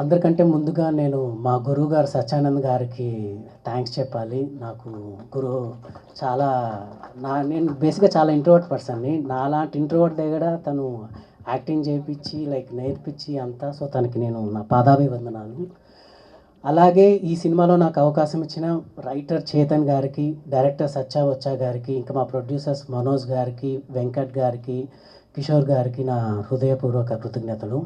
అందరికంటే ముందుగా నేను మా గురువు గారు సత్యానంద్ గారికి థ్యాంక్స్ చెప్పాలి. నాకు గురువు చాలా నా నేను బేసిక్గా చాలా ఇంట్రోవర్ట్ పర్సన్ని నాలాంటి ఇంట్రోవర్ట్ దగ్గర తను యాక్టింగ్ చేయించి లైక్ నేర్పించి అంతా. సో తనకి నేను నా పాదాభివందనాలు. అలాగే ఈ సినిమాలో నాకు అవకాశం ఇచ్చిన రైటర్ చేతన్ గారికి డైరెక్టర్ సచ్చా వచ్చా గారికి ఇంకా మా ప్రొడ్యూసర్స్ మనోజ్ గారికి వెంకట్ గారికి కిషోర్ గారికి నా హృదయపూర్వక కృతజ్ఞతలు.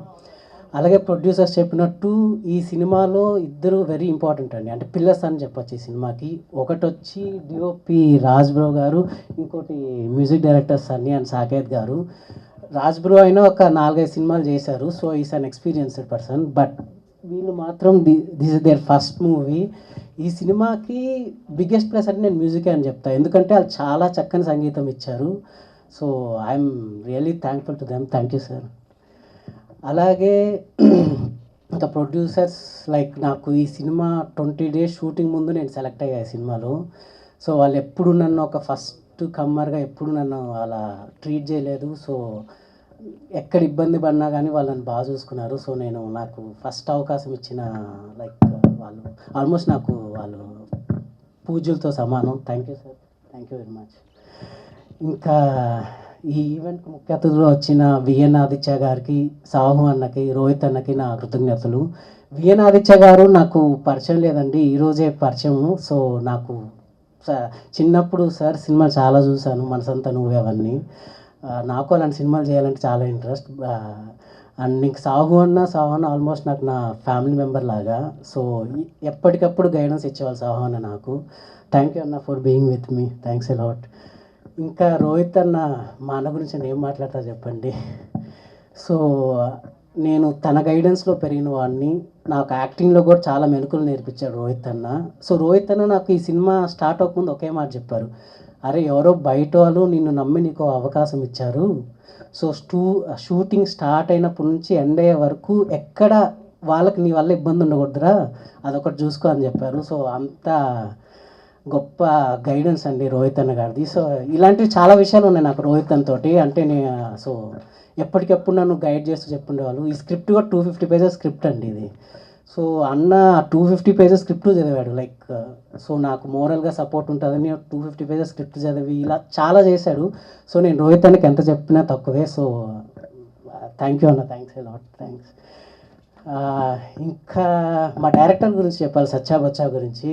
అలాగే ప్రొడ్యూసర్స్ చెప్పినట్టు ఈ సినిమాలో ఇద్దరు వెరీ ఇంపార్టెంట్ అండి. అంటే పిల్లర్స్ అని చెప్పొచ్చు ఈ సినిమాకి. ఒకటి వచ్చి డిఓపి రాజ్బ్రో గారు ఇంకోటి music director Sunny and Saketh గారు. రాజ్బ్రో అయినా ఒక నాలుగైదు సినిమాలు చేశారు. So is an experienced person but వీళ్ళు మాత్రం the this is their first movie ఈ సినిమాకి బిగ్గెస్ట్ ప్లస్ అంటే నేను మ్యూజికే అని చెప్తాను ఎందుకంటే వాళ్ళు చాలా చక్కని సంగీతం ఇచ్చారు. So I'm really thankful to them thank you sir అలాగే ఇంకా ప్రొడ్యూసర్స్ లైక్ నాకు ఈ సినిమా ట్వంటీ డేస్ షూటింగ్ ముందు నేను సెలెక్ట్ అయ్యా సినిమాలో. సో వాళ్ళు ఎప్పుడు నన్ను ఒక ఫస్ట్ కమ్మర్గా ఎప్పుడు నన్ను అలా ట్రీట్ చేయలేదు. సో ఎక్కడ ఇబ్బంది పడినా కానీ వాళ్ళని బాగా చూసుకున్నారు. సో నేను నాకు ఫస్ట్ అవకాశం ఇచ్చిన లైక్ వాళ్ళు ఆల్మోస్ట్ నాకు వాళ్ళు పూజలతో సమానం. Thank you sir. Thank you very much. ఇంకా ఈ ఈవెంట్ ముఖ్య అతిథులు వచ్చిన విఎన్ ఆదిత్య గారికి సాహు అన్నకి రోహిత్ అన్నకి నా కృతజ్ఞతలు. విఎన్ ఆదిత్య గారు నాకు పరిచయం లేదండి ఈరోజే పరిచయం సో నాకు స- చిన్నప్పుడు సార్ సినిమా చాలా చూశాను మనసంతా నువ్వే అవన్నీ. నాకు అలాంటి సినిమాలు చేయాలంటే చాలా ఇంట్రెస్ట్. అండ్ నీకు సాహు అన్న సాహు అన్న ఆల్మోస్ట్ నాకు నా ఫ్యామిలీ మెంబర్ లాగా. సో ఎప్పటికప్పుడు గైడెన్స్ ఇచ్చేవాళ్ళు సాహు అన్న నాకు. థ్యాంక్ యూ అన్న for being with me. Thanks lot. ఇంకా రోహిత్ అన్న మా అన్న గురించి నేను ఏం మాట్లాడతా చెప్పండి. సో నేను తన గైడెన్స్లో పెరిగిన వాడిని నాకు యాక్టింగ్లో కూడా చాలా మెలకులు నేర్పించాడు రోహిత్ అన్న. సో రోహిత్ అన్న నాకు ఈ సినిమా స్టార్ట్ అవ్వకముందు ఒకే మాట చెప్పారు. అరే ఎవరో బయట వాళ్ళు నిన్ను నమ్మి నీకు అవకాశం ఇచ్చారు. సో స్టూ షూటింగ్ స్టార్ట్ అయినప్పటి నుంచి ఎండ్ అయ్యే వరకు ఎక్కడ వాళ్ళకి నీ వల్ల ఇబ్బంది ఉండకూడదురా అదొకటి చూసుకో అని చెప్పారు. సో అంత గొప్ప గైడెన్స్ అండి రోహిత్ అన్న గారిది. సో ఇలాంటివి చాలా విషయాలు ఉన్నాయి నాకు రోహిత్ అన్న తోటి. అంటే నేను సో ఎప్పటికెప్పుడు నన్ను గైడ్ చేస్తూ చెప్పుండేవాళ్ళు. ఈ స్క్రిప్ట్ కూడా టూ ఫిఫ్టీ పేజెస్ స్క్రిప్ట్ అండి ఇది. సో అన్న టూ ఫిఫ్టీ పేజెస్ స్క్రిప్ట్ చదివాడు. లైక్ సో నాకు మోరల్గా సపోర్ట్ ఉంటుందని టూ ఫిఫ్టీ పేజెస్ స్క్రిప్ట్ చదివి ఇలా చాలా చేశాడు. సో నేను రోహిత్ అన్నకి ఎంత చెప్పినా తక్కువే. సో థ్యాంక్ యూ అన్న. థ్యాంక్స్ లాట్ థ్యాంక్స్ ఇంకా మా డైరెక్టర్ గురించి చెప్పాలి సచ్చా బచ్చా గురించి.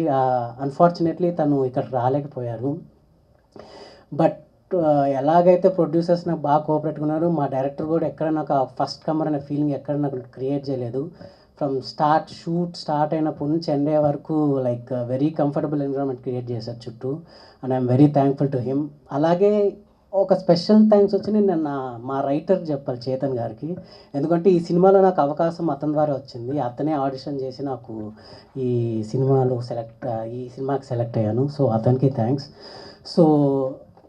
అన్ఫార్చునేట్లీ తను ఇక్కడ రాలేకపోయారు. బట్ ఎలాగైతే ప్రొడ్యూసర్స్ నాకు బాగా కోఆపరేట్ ఉన్నారు మా డైరెక్టర్ కూడా ఎక్కడ నాకు ఫస్ట్ కమర్ అనే ఫీలింగ్ ఎక్కడ నాకు క్రియేట్ చేయలేదు. ఫ్రమ్ స్టార్ట్ షూట్ స్టార్ట్ అయినప్పటి నుంచి ఎండ్ అయ్యే వరకు like very comfortable environment create చేశారు చుట్టూ. And I'm very thankful to him అలాగే ఒక స్పెషల్ థ్యాంక్స్ వచ్చి నేను నా మా రైటర్ చెప్పాలి చేతన్ గారికి. ఎందుకంటే ఈ సినిమాలో నాకు అవకాశం అతని ద్వారా వచ్చింది. అతనే ఆడిషన్ చేసి నాకు ఈ సినిమాలో సెలెక్ట్ ఈ సినిమాకి సెలెక్ట్ అయ్యాను. సో అతనికి థ్యాంక్స్. సో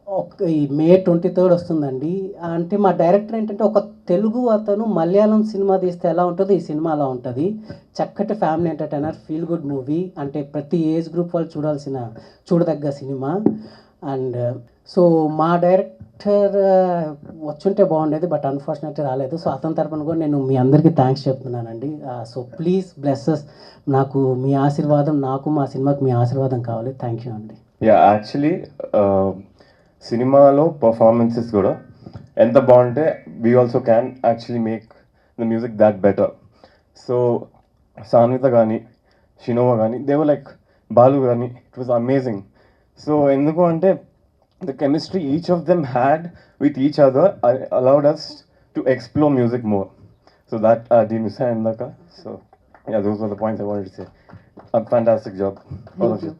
ఒక ఈ మే ట్వంటీ థర్డ్ వస్తుందండి. అంటే మా డైరెక్టర్ ఏంటంటే ఒక తెలుగు అతను మలయాళం సినిమా తీస్తే ఎలా ఉంటుందో? ఈ సినిమా అలా ఉంటుంది. చక్కటి family entertainer feel good movie. అంటే ప్రతి ఏజ్ గ్రూప్ వాళ్ళు చూడాల్సిన చూడదగ్గ సినిమా. అండ్ సో uh, మా డైరెక్టర్ uh, వచ్చుంటే బాగుండేది బట్ అన్ఫార్చునేట్లీ రాలేదు. సో అతని తరపున కూడా నేను మీ అందరికీ థ్యాంక్స్ చెప్తున్నానండి. సో ప్లీజ్ బ్లెస్సెస్ నాకు మీ ఆశీర్వాదం నాకు మా సినిమాకి మీ ఆశీర్వాదం కావాలి. థ్యాంక్ యూ అండి. యా యాక్చువల్లీ సినిమాలో పర్ఫార్మెన్సెస్ కూడా ఎంత బాగుంటే we also can actually make the music that better so Sanvitha కానీ షినోవా కానీ దేవ లైక్ బాలు కానీ ఇట్ వాజ్ అమేజింగ్ సో ఎందుకు అంటే the chemistry each of them had with each other allowed us to explore music more so that దీని miss అయిందాక so ya those are the points I wanted say fantastic job all of you